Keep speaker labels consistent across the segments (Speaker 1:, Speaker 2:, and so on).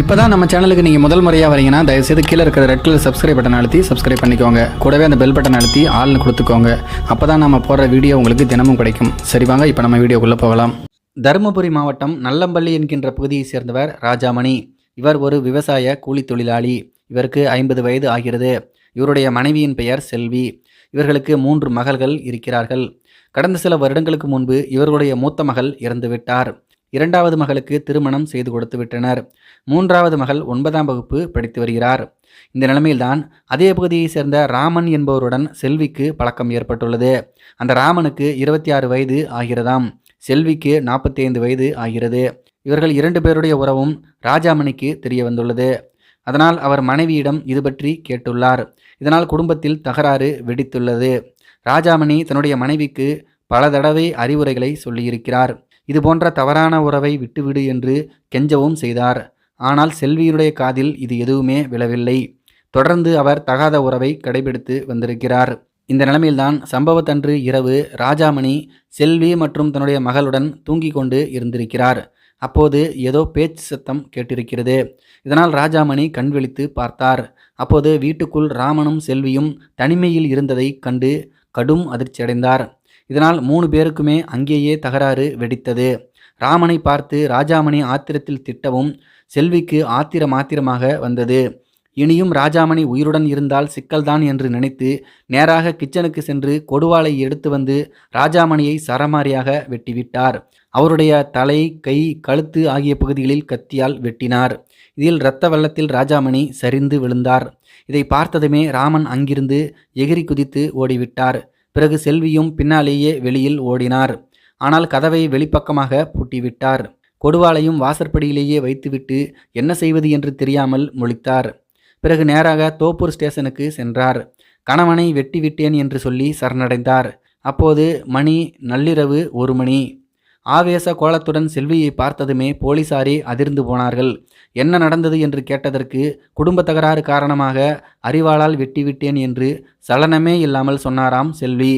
Speaker 1: இப்போ தான் நம்ம சேனலுக்கு நீங்கள் முதல் முறையாக வரீங்கன்னா தயவுசெய்து கீழே இருக்கிற ரெட் கலர் சப்ஸ்கிரைப் பட்டன் அழுத்தி சப்ஸ்கிரைப் பண்ணிக்கோங்க. கூடவே அந்த பெல் பட்டன் அழுத்தி ஆள்னு கொடுத்துக்கோங்க. அப்போ தான் நம்ம போடுற வீடியோ உங்களுக்கு தினமும் கிடைக்கும். சரி வாங்க இப்போ நம்ம வீடியோக்குள்ளே போகலாம். தருமபுரி மாவட்டம் நல்லம்பள்ளி என்கின்ற பகுதியை சேர்ந்தவர் ராஜாமணி. இவர் ஒரு விவசாய கூலி தொழிலாளி. இவருக்கு ஐம்பது வயது ஆகிறது. இவருடைய மனைவியின் பெயர் செல்வி. இவர்களுக்கு மூன்று மகள்கள் இருக்கிறார்கள். கடந்த சில வருடங்களுக்கு முன்பு இவர்களுடைய மூத்த மகள் இறந்துவிட்டார். இரண்டாவது மகளுக்கு திருமணம் செய்து கொடுத்து விட்டனர். மூன்றாவது மகள் ஒன்பதாம் வகுப்பு படித்து வருகிறார். இந்த நிலைமையில்தான் அதே பகுதியை சேர்ந்த ராமன் என்பவருடன் செல்விக்கு பழக்கம் ஏற்பட்டுள்ளது. அந்த ராமனுக்கு இருபத்தி ஆறு வயது ஆகிறதாம். செல்விக்கு நாற்பத்தி ஐந்து வயது ஆகிறது. இவர்கள் இரண்டு பேருடைய உறவும் ராஜாமணிக்கு தெரிய வந்துள்ளது. அதனால் அவர் மனைவியிடம் இது பற்றி கேட்டுள்ளார். இதனால் குடும்பத்தில் தகராறு வெடித்துள்ளது. ராஜாமணி தன்னுடைய மனைவிக்கு பல தடவை அறிவுரைகளை சொல்லியிருக்கிறார். இது போன்ற தவறான உறவை விட்டுவிடு என்று கெஞ்சவும் செய்தார். ஆனால் செல்வியுடைய காதில் இது எதுவுமே விழவில்லை. தொடர்ந்து அவர் தகாத உறவை கடைபிடித்து வந்திருக்கிறார். இந்த நிலைமையில்தான் சம்பவத்தன்று இரவு ராஜாமணி செல்வி மற்றும் தன்னுடைய மகளுடன் தூங்கிக் கொண்டு இருந்திருக்கிறார். அப்போது ஏதோ பேச்சு சத்தம் கேட்டிருக்கிறது. இதனால் ராஜாமணி கண் விழித்து பார்த்தார். அப்போது வீட்டுக்குள் ராமனும் செல்வியும் தனிமையில் இருந்ததை கண்டு கடும் அதிர்ச்சியடைந்தார். இதனால் மூணு பேருக்குமே அங்கேயே தகராறு வெடித்தது. ராமனை பார்த்து ராஜாமணி ஆத்திரத்தில் திட்டவும் செல்விக்கு ஆத்திரம் ஆத்திரமாக வந்தது. இனியும் ராஜாமணி உயிருடன் இருந்தால் சிக்கல்தான் என்று நினைத்து நேராக கிச்சனுக்கு சென்று கொடுவாளை எடுத்து வந்து ராஜாமணியை சரமாரியாக வெட்டிவிட்டார். அவருடைய தலை கை கழுத்து ஆகிய பகுதிகளில் கத்தியால் வெட்டினார். இதில் இரத்த வெள்ளத்தில் ராஜாமணி சரிந்து விழுந்தார். இதை பார்த்ததுமே ராமன் அங்கிருந்து எகிரி குதித்து ஓடிவிட்டார். பிறகு செல்வியும் பின்னாலேயே வெளியில் ஓடினார். ஆனால் கதவை வெளிப்பக்கமாக பூட்டிவிட்டார். கொடுவாளையும் வாசற்படியிலேயே வைத்துவிட்டு என்ன செய்வது என்று தெரியாமல் முழித்தார். பிறகு நேராக தோப்பூர் ஸ்டேஷனுக்கு சென்றார். கணவனை வெட்டி விட்டேன் என்று சொல்லி சரணடைந்தார். அப்போது மணி நள்ளிரவு ஒரு மணி. ஆவேச கோலத்துடன் செல்வியை பார்த்ததுமே போலீசாரே அதிர்ந்து போனார்கள். என்ன நடந்தது என்று கேட்டதற்கு குடும்ப தகராறு காரணமாக அறிவாளால் வெட்டிவிட்டேன் என்று சலனமே இல்லாமல் சொன்னாராம் செல்வி.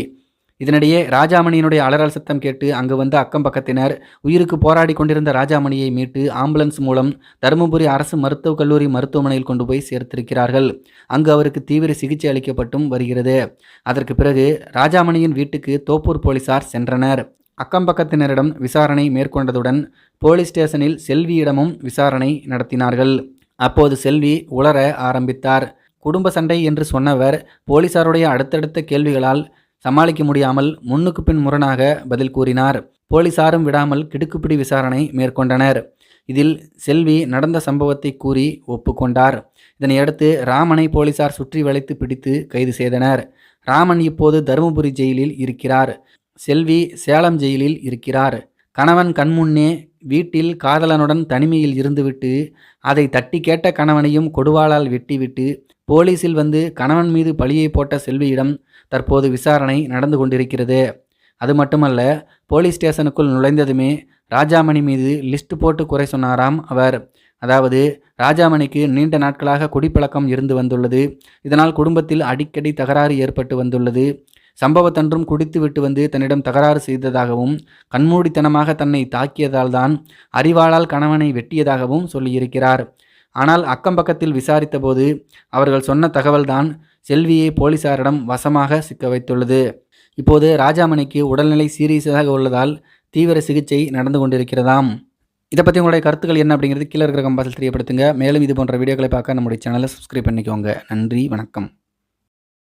Speaker 1: இதனிடையே ராஜாமணியினுடைய அலறல் சத்தம் கேட்டு அங்கு வந்த அக்கம் பக்கத்தினர் உயிருக்கு போராடி கொண்டிருந்த ராஜாமணியை மீட்டு ஆம்புலன்ஸ் மூலம் தருமபுரி அரசு மருத்துவக் கல்லூரி மருத்துவமனையில் கொண்டு போய் சேர்த்திருக்கிறார்கள். அங்கு அவருக்கு தீவிர சிகிச்சை அளிக்கப்பட்டும் வருகிறது. அதற்கு பிறகு ராஜாமணியின் வீட்டுக்கு தோப்பூர் போலீசார் சென்றனர். அக்கம் பக்கத்தினரிடம் விசாரணை மேற்கொண்டதுடன் போலீஸ் ஸ்டேஷனில் செல்வியிடமும் விசாரணை நடத்தினார்கள். அப்போது செல்வி உளர ஆரம்பித்தார். குடும்ப சண்டை என்று சொன்னவர் போலீசாருடைய அடுத்தடுத்த கேள்விகளால் சமாளிக்க முடியாமல் முன்னுக்கு பின் முரணாக பதில் கூறினார். போலீசாரும் விடாமல் கிடுக்குப்பிடி விசாரணை மேற்கொண்டனர். இதில் செல்வி நடந்த சம்பவத்தை கூறி ஒப்புக்கொண்டார். இதனையடுத்து ராமனை போலீசார் சுற்றி வளைத்து பிடித்து கைது செய்தனர். ராமன் இப்போது தருமபுரி ஜெயிலில் இருக்கிறார். செல்வி சேலம் ஜெயிலில் இருக்கிறார். கணவன் கண்முன்னே வீட்டில் காதலனுடன் தனிமையில் இருந்துவிட்டு அதை தட்டி கேட்ட கணவனையும் கொடுவாளால் வெட்டிவிட்டு போலீஸில் வந்து கணவன் மீது பழியை போட்ட செல்வியிடம் தற்போது விசாரணை நடந்து கொண்டிருக்கிறது. அது மட்டுமல்ல போலீஸ் ஸ்டேஷனுக்குள் நுழைந்ததுமே ராஜாமணி மீது லிஸ்ட் போட்டு குறை சொன்னாராம் அவர். அதாவது ராஜாமணிக்கு நீண்ட நாட்களாக குடிப்பழக்கம் இருந்து வந்துள்ளது. இதனால் குடும்பத்தில் அடிக்கடி தகராறு ஏற்பட்டு வந்துள்ளது. சம்பவத்தன்றும் குடித்து விட்டு வந்து தன்னிடம் தகராறு செய்ததாகவும் கண்மூடித்தனமாக தன்னை தாக்கியதால் தான் அறிவாளால் கணவனை வெட்டியதாகவும் சொல்லியிருக்கிறார். ஆனால் அக்கம் பக்கத்தில் விசாரித்தபோது அவர்கள் சொன்ன தகவல்தான் செல்வியை போலீசாரிடம் வசமாக சிக்க வைத்துள்ளது. இப்போது ராஜாமணிக்கு உடல்நிலை சீரியஸாக உள்ளதால் தீவிர சிகிச்சை நடந்து கொண்டிருக்கிறதாம். இதை பற்றி உங்களுடைய கருத்துக்கள் என்ன அப்படிங்கிறது கீழே இருக்கிற கம்பாசில் தெரியப்படுத்துங்க. மேலும் இது போன்ற வீடியோக்களை பார்க்க நம்முடைய சேனலை சப்ஸ்கிரைப் பண்ணிக்கோங்க. நன்றி வணக்கம்.